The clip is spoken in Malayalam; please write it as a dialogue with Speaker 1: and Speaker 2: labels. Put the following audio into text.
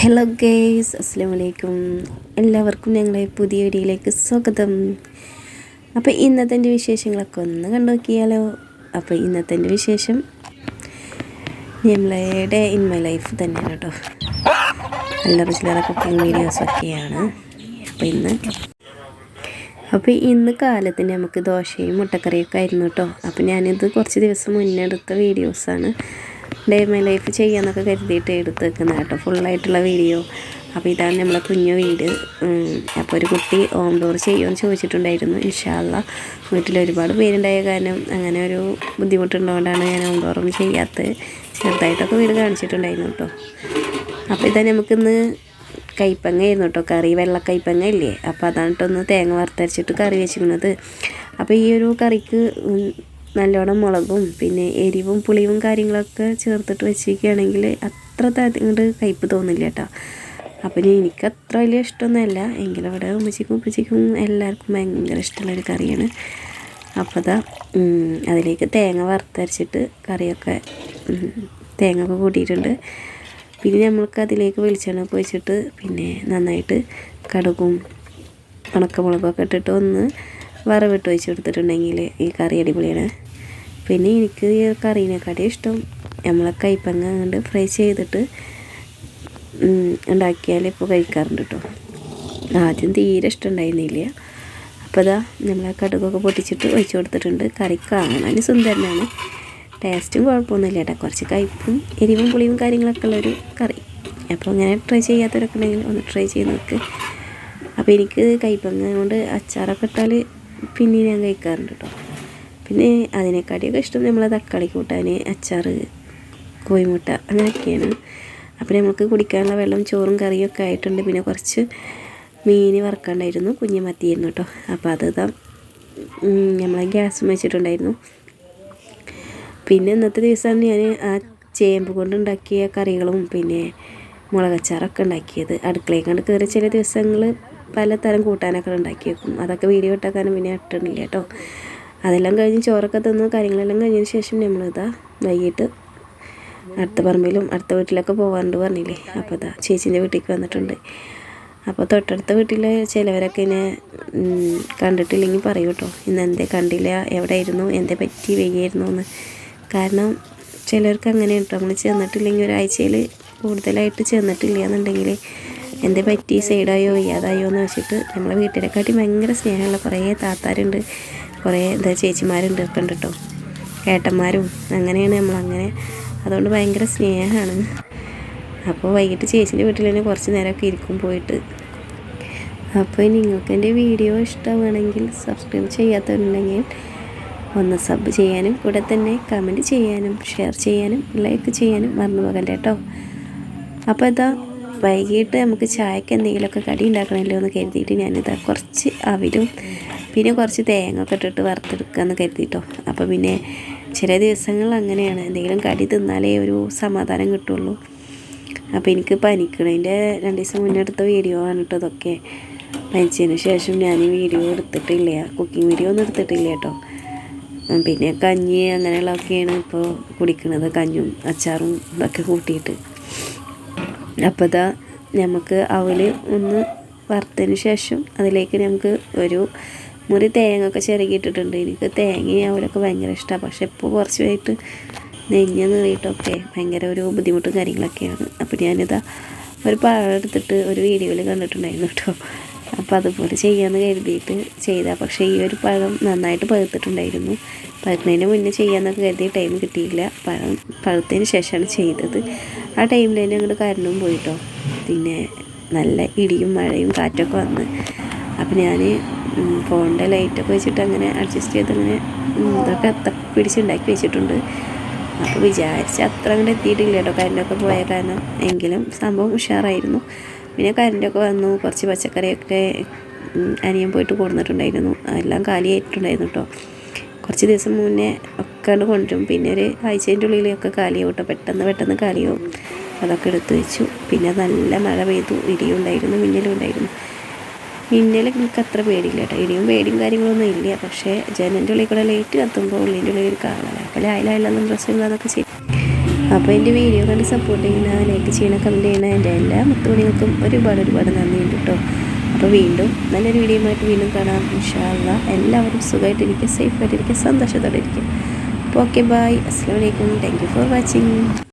Speaker 1: ഹലോ ഗേയ്സ് അസ്സാം വലൈക്കും എല്ലാവർക്കും ഞങ്ങളെ പുതിയ വീഡിയോയിലേക്ക് സ്വാഗതം. അപ്പോൾ ഇന്നത്തെ വിശേഷങ്ങളൊക്കെ ഒന്ന് കണ്ടു നോക്കിയാലോ അപ്പോൾ ഇന്നത്തെ വിശേഷം നമ്മളെ ഡേ ഇൻ മൈ ലൈഫ് തന്നെയാണ് കേട്ടോ. അല്ലറ ചില്ലറ കുക്കിംഗ് വീഡിയോസൊക്കെയാണ് അപ്പോൾ ഇന്ന് അപ്പോൾ ഇന്ന് കാലത്തിന് നമുക്ക് ദോശയും മുട്ടക്കറിയൊക്കെ ആയിരുന്നു കേട്ടോ. അപ്പോൾ ഞാനിത് കുറച്ച് ദിവസം മുന്നേ എടുത്ത വീഡിയോസാണ്. ഡേ മൈ ലൈഫ് ചെയ്യാന്നൊക്കെ കരുതിയിട്ട് എടുത്ത് വെക്കുന്നത് കേട്ടോ ഫുള്ളായിട്ടുള്ള വീഡിയോ അപ്പോൾ ഇതാണ് നമ്മളെ കുഞ്ഞു വീട്. അപ്പോൾ ഒരു കുട്ടി ഹോം ഡോർ ചെയ്യുമെന്ന് ചോദിച്ചിട്ടുണ്ടായിരുന്നു. ഇൻഷാല്ല വീട്ടിൽ ഒരുപാട് പേരുണ്ടായ കാരണം അങ്ങനെ ഒരു ബുദ്ധിമുട്ടുള്ളതുകൊണ്ടാണ് ഞാൻ ഹോം ഡോറും ചെയ്യാത്തത്. ചെറുതായിട്ടൊക്കെ വീട് കാണിച്ചിട്ടുണ്ടായിരുന്നു കേട്ടോ. അപ്പോൾ ഇതാ നമുക്കിന്ന് കൈപ്പങ്ങ ആയിരുന്നു കേട്ടോ. കറി വെള്ള കൈപ്പങ്ങ ഇല്ലേ? അപ്പോൾ അതാണ് കേട്ടോ ഒന്ന് തേങ്ങ വറുത്തരച്ചിട്ട് കറി വെച്ചിരുന്നത്. അപ്പോൾ ഈ ഒരു കറിക്ക് നല്ലോണം മുളകും പിന്നെ എരിവും പുളിയും കാര്യങ്ങളൊക്കെ ചേർത്തിട്ട് വെച്ചിരിക്കുകയാണെങ്കിൽ അത്ര ഇങ്ങോട്ട് കയ്പ്പ് തോന്നില്ല കേട്ടോ. അപ്പം ഇനി എനിക്ക് അത്ര വലിയ ഇഷ്ടമൊന്നുമല്ല. എങ്കിലും ഇവിടെ ഉമ്മച്ചിക്കും ഉപ്പച്ചിക്കും എല്ലാവർക്കും ഭയങ്കര ഇഷ്ടമുള്ളൊരു കറിയാണ്. അപ്പോൾ അതാ അതിലേക്ക് തേങ്ങ വറുത്തരച്ചിട്ട് കറിയൊക്കെ തേങ്ങ ഒക്കെ കൂട്ടിയിട്ടുണ്ട്. പിന്നെ നമ്മൾക്ക് അതിലേക്ക് വെളിച്ചെണ്ണ ഒക്കെ വെച്ചിട്ട് പിന്നെ നന്നായിട്ട് കടുകും ഉണക്കമുളകൊക്കെ ഇട്ടിട്ട് ഒന്ന് വറവിട്ട് വെച്ച് കൊടുത്തിട്ടുണ്ടെങ്കിൽ ഈ കറി അടിപൊളിയാണ്. പിന്നെ എനിക്ക് ഈ കറീനെക്കാട്ടി ഇഷ്ടം നമ്മളെ കൈപ്പങ്ങ കണ്ട് ഫ്രൈ ചെയ്തിട്ട് ഉണ്ടാക്കിയാൽ ഇപ്പോൾ കഴിക്കാറുണ്ട് കേട്ടോ ആദ്യം തീരെ ഇഷ്ടമുണ്ടായിരുന്നില്ല അപ്പോൾ അതാ നമ്മളെ കടുകൊക്കെ പൊട്ടിച്ചിട്ട് ഒഴിച്ചു കൊടുത്തിട്ടുണ്ട്. കറി കാണാൻ സുന്ദരനാണ്. ടേസ്റ്റും കുഴപ്പമൊന്നുമില്ല കേട്ടോ കുറച്ച് കയ്പും എരിവും പുളിയും കാര്യങ്ങളൊക്കെ ഉള്ളൊരു കറി. അപ്പോൾ ഇങ്ങനെ ട്രൈ ചെയ്യാത്തവരൊക്കെ ഉണ്ടെങ്കിൽ ഒന്ന് ട്രൈ ചെയ്ത് നോക്ക്. അപ്പോൾ എനിക്ക് കൈപ്പങ്ങ കൊണ്ട് അച്ചാറൊക്കെ ഇട്ടാൽ പിന്നെ ഞാൻ കഴിക്കാറുണ്ട് കേട്ടോ പിന്നെ അതിനെക്കാട്ടിയൊക്കെ ഇഷ്ടം നമ്മൾ തക്കാളി കൂട്ടാൻ അച്ചാർ കോഴിമുട്ട അങ്ങനെയൊക്കെയാണ്. അപ്പോൾ നമുക്ക് കുടിക്കാനുള്ള വെള്ളം ചോറും കറിയും ഒക്കെ ആയിട്ടുണ്ട്. പിന്നെ കുറച്ച് മീൻ വറക്കാണ്ടായിരുന്നു. കുഞ്ഞു മത്തിയായിരുന്നു കേട്ടോ അപ്പോൾ അത് ഇതാ നമ്മളെ ഗ്യാസും വെച്ചിട്ടുണ്ടായിരുന്നു. പിന്നെ ഇന്നത്തെ ദിവസമാണ് ഞാൻ ആ ചേമ്പ് കൊണ്ടുണ്ടാക്കിയ കറികളും പിന്നെ മുളകച്ചാറൊക്കെ ഉണ്ടാക്കിയത്. അടുക്കളയിൽ കണ്ട് കയറി ചില ദിവസങ്ങൾ പലതരം കൂട്ടാനൊക്കെ ഉണ്ടാക്കി വെക്കും അതൊക്കെ വീഡിയോ ഇട്ടാക്കാനും പിന്നെ ഇട്ടിട്ടില്ല കേട്ടോ അതെല്ലാം കഴിഞ്ഞ് ചോറൊക്കെ തിന്ന് കാര്യങ്ങളെല്ലാം കഴിഞ്ഞതിന് ശേഷം നമ്മളിതാ വൈകിട്ട് അടുത്ത പറമ്പിലും അടുത്ത വീട്ടിലൊക്കെ പോകാറുണ്ട് പറഞ്ഞില്ലേ. അപ്പോൾ ഇതാ ചേച്ചീന്റെ വീട്ടിലേക്ക് വന്നിട്ടുണ്ട്. അപ്പോൾ തൊട്ടടുത്ത വീട്ടിലെ ചിലവരൊക്കെ എന്നെ കണ്ടിട്ടില്ലെങ്കിൽ പറയൂ കേട്ടോ ഇന്ന് എന്തേ കണ്ടില്ല എവിടെയായിരുന്നു എന്തേ പറ്റി വൈകിയായിരുന്നു എന്ന്. കാരണം ചിലർക്ക് അങ്ങനെ കേട്ടോ നമ്മൾ ചെന്നിട്ടില്ലെങ്കിൽ ഒരാഴ്ചയിൽ കൂടുതലായിട്ട് ചെന്നിട്ടില്ല എന്നുണ്ടെങ്കിൽ എന്തേ പറ്റി സൈഡായോ വയ്യാതായോ എന്ന് വെച്ചിട്ട് നമ്മളെ വീട്ടിനെക്കാട്ടി ഭയങ്കര സ്നേഹമുള്ള കുറേ താത്താരുണ്ട്. കുറേ എന്താ ചേച്ചിമാരുണ്ട് ഒക്കെ ഉണ്ട് കേട്ടോ. ഏട്ടന്മാരും അങ്ങനെയാണ് നമ്മളങ്ങനെ അതുകൊണ്ട് ഭയങ്കര സ്നേഹമാണ്. അപ്പോൾ വൈകിട്ട് ചേച്ചീന്റെ വീട്ടിൽ തന്നെ കുറച്ച് നേരമൊക്കെ ഇരിക്കും പോയിട്ട്. അപ്പോൾ നിങ്ങൾക്ക് എന്റെ വീഡിയോ ഇഷ്ടമാണെങ്കിൽ സബ്സ്ക്രൈബ് ചെയ്യാത്തവരുണ്ടെങ്കിൽ ഒന്ന് സബ് ചെയ്യാനും കൂടെ തന്നെ കമന്റ് ചെയ്യാനും ഷെയർ ചെയ്യാനും ലൈക്ക് ചെയ്യാനും മറന്നു പോകണ്ടേ കേട്ടോ. അപ്പോൾ ഇതാ വൈകിട്ട് നമുക്ക് ചായക്ക് എന്തെങ്കിലുമൊക്കെ കടി ഉണ്ടാക്കണമല്ലോ എന്ന് കരുതിയിട്ട് ഞാനിതാ കുറച്ച് അവിലും പിന്നെ കുറച്ച് തേങ്ങ ഒക്കെ ഇട്ടിട്ട് വറുത്തെടുക്കാമെന്ന് കരുതിയിട്ടോ അപ്പോൾ പിന്നെ ചില ദിവസങ്ങൾ അങ്ങനെയാണ്. എന്തെങ്കിലും കടി തിന്നാലേ ഒരു സമാധാനം കിട്ടുള്ളൂ. അപ്പോൾ എനിക്ക് പനിക്കണതിന്റെ രണ്ട് ദിവസം മുന്നേ എടുത്ത വീഡിയോ ആണ് കേട്ടോ ഇതൊക്കെ. പനിച്ചതിന് ശേഷം ഞാൻ ഈ വീഡിയോ എടുത്തിട്ടില്ല? കുക്കിംഗ് വീഡിയോ ഒന്നും എടുത്തിട്ടില്ല കേട്ടോ പിന്നെ കഞ്ഞി അങ്ങനെയുള്ളതൊക്കെയാണ് ഇപ്പോൾ കുടിക്കുന്നത് കഞ്ഞും അച്ചാറും ഇതൊക്കെ കൂട്ടിയിട്ട്. അപ്പോൾ ഇതാ നമുക്ക് അവൽ ഒന്ന് വറുത്തതിന് ശേഷം അതിലേക്ക് നമുക്ക് ഒരു മുറി തേങ്ങ ഒക്കെ ചിരകിയിട്ടിട്ടുണ്ട് എനിക്ക് തേങ്ങയും അവരൊക്കെ ഭയങ്കര ഇഷ്ടമാണ് പക്ഷെ ഇപ്പോൾ കുറച്ചായിട്ട് നെഞ്ഞ് നീറിയിട്ടൊക്കെ ഭയങ്കര ഒരു ബുദ്ധിമുട്ടും കാര്യങ്ങളൊക്കെയാണ്. അപ്പോൾ ഞാനിതാ ഒരു പഴം എടുത്തിട്ട് ഒരു വീഡിയോയിൽ കണ്ടിട്ടുണ്ടായിരുന്നു കേട്ടോ. അപ്പോൾ അതുപോലെ ചെയ്യാമെന്ന് കരുതിയിട്ട് ചെയ്താൽ പക്ഷേ ഈ ഒരു പഴം നന്നായിട്ട് പഴുത്തിട്ടുണ്ടായിരുന്നു. പഴുക്കുന്നതിന് മുന്നേ ചെയ്യാമെന്നൊക്കെ കരുതി ടൈം കിട്ടിയില്ല. പഴം പഴുത്തതിന് ശേഷമാണ് ചെയ്തത്. ആ ടൈമിൽ തന്നെ അങ്ങോട്ട് കരണ്ടും പോയിട്ടോ പിന്നെ നല്ല ഇടിയും മഴയും കാറ്റൊക്കെ വന്ന്. അപ്പോൾ ഞാൻ ഫോണിന്റെ ലൈറ്റൊക്കെ വെച്ചിട്ട് അങ്ങനെ അഡ്ജസ്റ്റ് ചെയ്ത് അങ്ങനെ ഇതൊക്കെ തപ്പി പിടിച്ചുണ്ടാക്കി വെച്ചിട്ടുണ്ട്. അപ്പോൾ വിചാരിച്ച അത്ര അങ്ങോട്ട് എത്തിയിട്ടില്ല കേട്ടോ കറണ്ടൊക്കെ പോയ കാരണം എങ്കിലും സംഭവം ഉഷാറായിരുന്നു. പിന്നെ കറണ്ടൊക്കെ വന്നു. കുറച്ച് പച്ചക്കറിയൊക്കെ അനിയൻ പോയിട്ട് കൊടുത്തിട്ടുണ്ടായിരുന്നു എല്ലാം കാലിയായിട്ടുണ്ടായിരുന്നു കേട്ടോ കുറച്ച് ദിവസം മുന്നേ ഒക്കെ കൊണ്ടുവരും. പിന്നെ ഒരു ആഴ്ചേന്റെ ഉള്ളിലൊക്കെ കാലിയാവും കേട്ടോ പെട്ടെന്ന് പെട്ടെന്ന് കാലിയാവും. അതൊക്കെ എടുത്തു വെച്ചു. പിന്നെ നല്ല മഴ പെയ്തു. ഇടിയുണ്ടായിരുന്നു മിന്നലും ഉണ്ടായിരുന്നു. മിന്നൽ എനിക്ക് അത്ര പേടിയില്ല കേട്ടോ. ഇനിയും പേടിയും കാര്യങ്ങളൊന്നും ഇല്ല. പക്ഷേ ജനന്റെ ഉള്ളിൽ കൂടെ ലൈറ്റ് കത്തുമ്പോൾ ഉള്ളിന്റെ ഉള്ളിൽ ഒരു കാണാൻ അപ്പോൾ ലായലായില്ലെന്നും പ്രശ്നമില്ല അതൊക്കെ ചെയ്യും. അപ്പോൾ എന്റെ വീഡിയോ കണ്ട് സപ്പോർട്ട് ചെയ്യുന്ന ലൈക്ക് ചെയ്യണ കമന്റ് ചെയ്യണ എന്റെ എല്ലാ മുത്തുമണികൾക്കും ഒരുപാട് ഒരുപാട് നന്ദിയുണ്ട് കേട്ടോ. അപ്പോൾ വീണ്ടും നല്ലൊരു വീഡിയോ ആയിട്ട് വീണ്ടും കാണാം. ഇൻഷാല്ല എല്ലാവരും സുഖമായിട്ടിരിക്കുക സേഫായിട്ടിരിക്കുക സന്തോഷത്തോടെ ഇരിക്കുക. അപ്പോൾ ഓക്കെ ബായ് അസ്സാം വലൈക്കും താങ്ക് യു ഫോർ വാച്ചിങ്